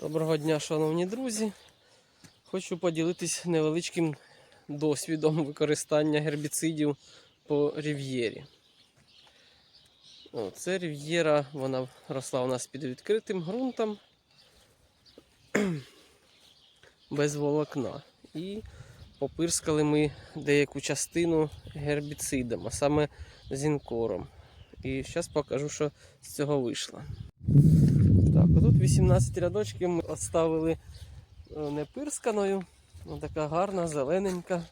Доброго дня, шановні друзі. Хочу поділитись невеличким досвідом використання гербіцидів по рів'єрі. Це рів'єра, вона росла у нас під відкритим ґрунтом без волокна. І попирскали ми деяку частину гербіцидом, а саме зінкором. І зараз покажу, що з цього вийшло. Отут 18 рядочків ми оставили е, непирсканою. Ось така гарна, зелененька.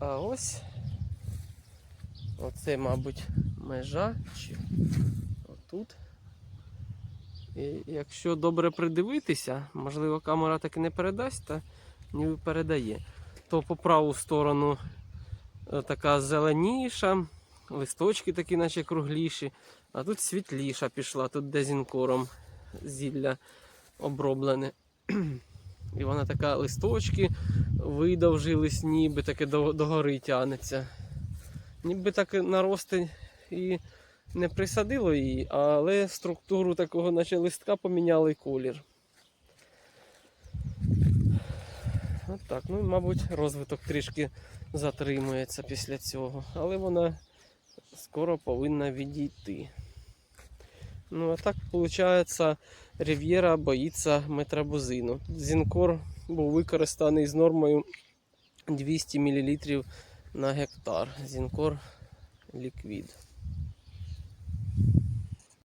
А ось оце, мабуть, межа чи отут. І якщо добре придивитися, можливо, камера так і не передасть, та ніби передає, то по праву сторону е, така зеленіша, листочки такі, наче кругліші. А тут світліша пішла, тут дезінкором зілля оброблене. І вона така листочки видовжились, ніби таке до, догори тянеться. Ніби так нарости і не присадило її, але структуру такого, наче листка поміняли колір. От так, ну, мабуть, розвиток трішки затримується після цього, але вона скоро повинна відійти. Ну, а так, виходить, Рів'єра боїться метрабузину. Зінкор був використаний з нормою 200 мл на гектар. Зінкор ліквід.